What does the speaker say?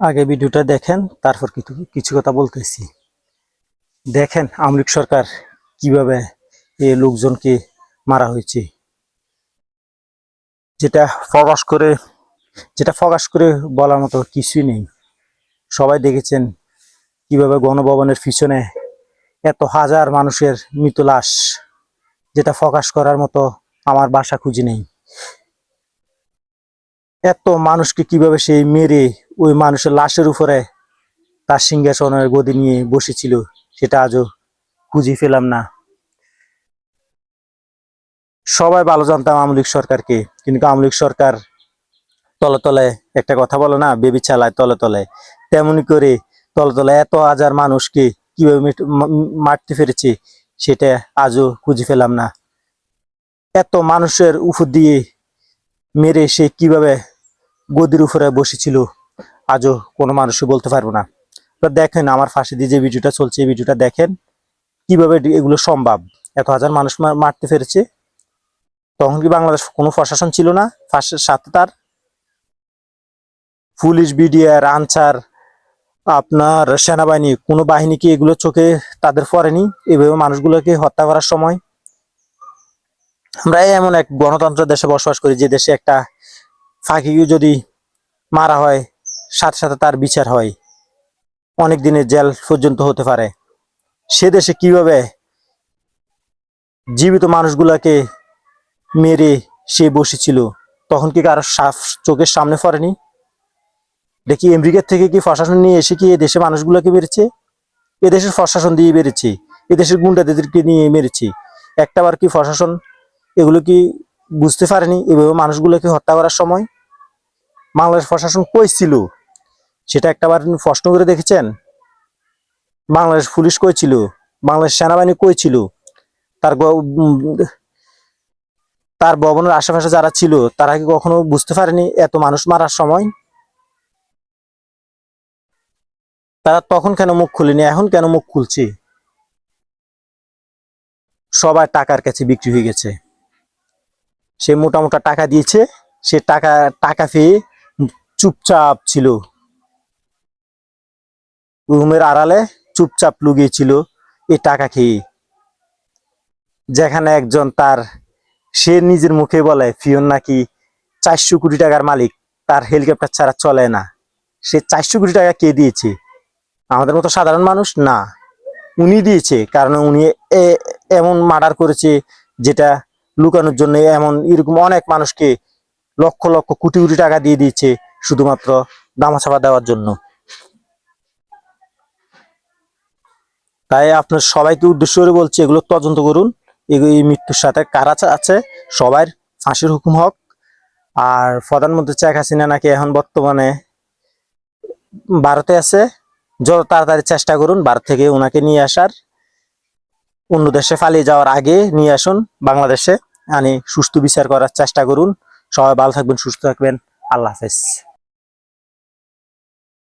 আগে ভিডিওটা দেখেন, তারপর কিছু কিছু কথা বলতেছি। দেখেন, আমলিক সরকার কীভাবে এ লোকজনকে মারা হয়েছে। যেটা প্রকাশ করে, যেটা প্রকাশ করে বলার মতো কিছুই নেই। সবাই দেখেছেন কীভাবে গণভবনের পিছনে এত হাজার মানুষের মৃত লাশ, যেটা প্রকাশ করার মতো আমার বাসা খুঁজে নেই। এত মানুষকে কীভাবে সেই মেরে ওই মানুষের লাশের উপরে তার সিংহাসনের গদি নিয়ে বসেছিল, সেটা আজও খুঁজে পেলাম না। সবাই ভালো জানতাম আমলিক সরকারকে, কিন্তু আমলিক সরকার তলে তলে একটা কথা বলো না, বেবি চালায় তলে তলে। তেমনি করে তলে তলে এত হাজার মানুষকে কীভাবে মারতে পেরেছে, সেটা আজও খুঁজে পেলাম না। এত মানুষের উপর দিয়ে মেরে সে কীভাবে গদির উপরে বসেছিল, আজও কোনো মানুষই বলতে পারব না। আপনারা দেখেন আমার ফাঁসি দিয়ে যে ভিডিওটা চলছে, এই ভিডিওটা দেখেন কীভাবে এগুলো সম্ভব। এত হাজার মানুষ মারতে পেরেছে। তখন কি বাংলাদেশ কোনো প্রশাসন ছিল না? ফাঁসের সাথে তার? পুলিশ, বিডিআর, আনসার, আপনার সেনাবাহিনী, কোনো বাহিনী কি এগুলো চোখে তাদের পড়েনি? এভাবে মানুষগুলোকে হত্যা করার সময়? আমরা এমন এক গণতন্ত্র দেশে বসবাস করি যে দেশে একটা ফাঁকিও যদি মারা হয়, সাথে সাথে তার বিচার হয়। অনেক দিনের জেল পর্যন্ত হতে পারে। সে দেশে কীভাবে জীবিত মানুষগুলাকে মেরে সে বসেছিল, তখন কি কারও সাফ- চোখের সামনে পড়েনি? দেখি আমেরিকার থেকে কি প্রশাসন নিয়ে এসে কি এ দেশে মানুষগুলোকে মেরেছে? এদেশের প্রশাসন দিয়ে মেরেছে, এদেশের গুন্ডাদেরকে নিয়ে মেরেছে। একটাবার কি প্রশাসন এগুলো কি বুঝতে পারেনি এভাবে মানুষগুলোকে হত্যা করার সময় বাংলাদেশ প্রশাসন কই ছিল সেটা একটাবার প্রশ্ন করে দেখেছেন? বাংলাদেশ পুলিশ কই ছিল বাংলাদেশ সেনাবাহিনী কই ছিল তার তার ভবনের আশেপাশে যারা ছিল, তারা কি কখনো বুঝতে পারেনি এত মানুষ মারার সময়? তারা তখন কেন মুখ খুলেনি, এখন কেন মুখ খুলছে? সবাই টাকার কাছে বিক্রি হয়ে গেছে। সে মোটা মোটা টাকা দিয়েছে। সে টাকা টাকা পেয়ে চুপচাপ ছিল। রুমের আড়ালে চুপচাপ লুগিয়েছিল এই টাকা খেয়ে। যেখানে একজন তার, সে নিজের মুখে বলে ফিওন নাকি চারশো কোটি টাকার মালিক, তার হেলিকপ্টার ছাড়া চলে না। সে চারশো কোটি টাকা কে দিয়েছে? আমাদের মতো সাধারণ মানুষ না। উনি দিয়েছে, কারণ উনি এ- এমন মার্ডার করেছে যেটা লুকানোর জন্য এমন এরকম অনেক মানুষকে লক্ষ লক্ষ কোটি কোটি টাকা দিয়ে দিয়েছে শুধুমাত্র দামাচাপা দেওয়ার জন্য। তাই আপনার সবাইকে উদ্দেশ্য করে বলছি, এগুলো তদন্ত করুন। এই মৃত্যুর সাথে কারা আছে- সবার ফাঁসির হুকুম হোক। আর প্রধানমন্ত্রী শেখ হাসিনা নাকি এখন বর্তমানে ভারতে আছে। যত তাড়াতাড়ি চেষ্টা করুন, ভারত থেকে ওনাকে নিয়ে আসার। অন্য দেশে পালিয়ে যাওয়ার আগে নিয়ে আসুন বাংলাদেশে। আনি সুস্থ বিচার করার চেষ্টা করুন। সবাই ভালো থাকবেন সুস্থ থাকবেন। আল্লাহ হাফেজ।